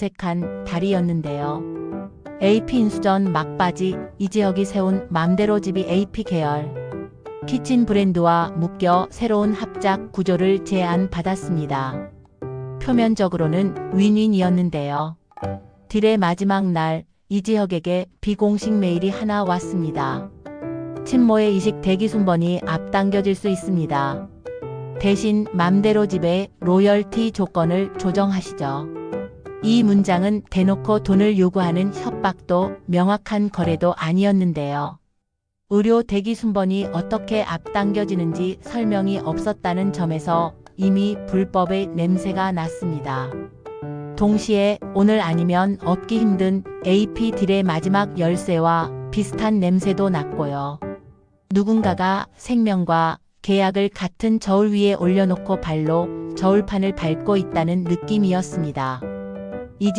색한 달이었는데요. AP 인수전 막바지 이지혁이 세운 맘대로 집이 AP 계열. 키친 브랜드와 묶여 새로운 합작 구조를 제안받았습니다. 표면적으로는 윈윈이었는데요. 딜의 마지막 날 이지혁에게 비공식 메일이 하나 왔습니다. 친모의 이식 대기 순번이 앞당겨질 수 있습니다. 대신 맘대로 집의 로열티 조건을 조정하시죠. 이 문장은 대놓고 돈을 요구하는 협박도 명확한 거래도 아니었는데요. 의료 대기 순번이 어떻게 앞당겨지는지 설명이 없었다는 점에서 이미 불법의 냄새가 났습니다. 동시에 오늘 아니면 얻기 힘든 AP 딜의 마지막 열쇠와 비슷한 냄새도 났고요. 누군가가 생명과 계약을 같은 저울 위에 올려놓고 발로 저울판을 밟고 있다는 느낌이었습니다.